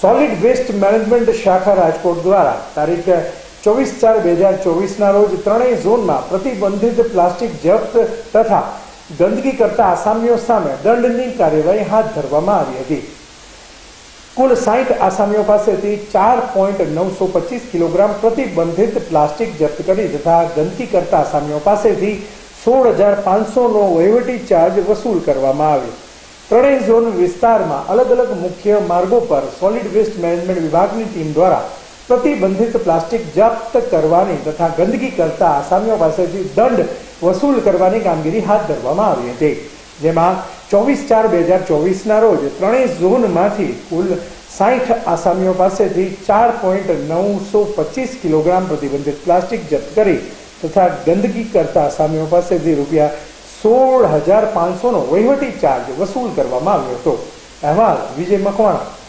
Solid waste management શાખા રાજકોટ દ્વારા તારીખ ચોવીસ ચાર બે હજાર ચોવીસના રોજ ત્રણેય ઝોનમાં પ્રતિબંધિત પ્લાસ્ટિક જપ્ત તથા ગંદકી કરતા આસામીઓ સામે દંડની કાર્યવાહી હાથ ધરવામાં આવી હતી. કુલ સાઈઠ આસામીઓ પાસેથી ચાર પોઈન્ટ નવસો પચીસ કિલોગ્રામ પ્રતિબંધિત પ્લાસ્ટિક જપ્ત કરી તથા ગંદકી કરતા આસામીઓ પાસેથી સોળ હજાર પાંચસોનો વહીવટી ચાર્જ વસૂલ કરવામાં આવ્યો. ત્રણેય ઝોન વિસ્તારમાં અલગ અલગ મુખ્ય માર્ગો પર સોલિડ વેસ્ટ મેનેજમેન્ટ વિભાગની ટીમ દ્વારા પ્રતિબંધિત પ્લાસ્ટિક જપ્ત કરવાની તથા ગંદકી કરતા આસામીઓ પાસેથી દંડ વસૂલ કરવાની કામગીરી હાથ ધરવામાં આવી હતી. જેમાં ચોવીસ ચાર બે હજાર ચોવીસના રોજ ત્રણેય ઝોનમાંથી કુલ સાઠ આસામીઓ પાસેથી ચાર પોઈન્ટ નવસો પચીસ કિલોગ્રામ પ્રતિબંધિત પ્લાસ્ટિક જપ્ત કરી તથા ગંદકી કરતા આસામીઓ પાસેથી રૂપિયા સોળ હજાર પાંચસોનો વહીવટી ચાર્જ વસૂલ કરવામાં આવ્યો હતો. અહેવાલ વિજય મકવાણા.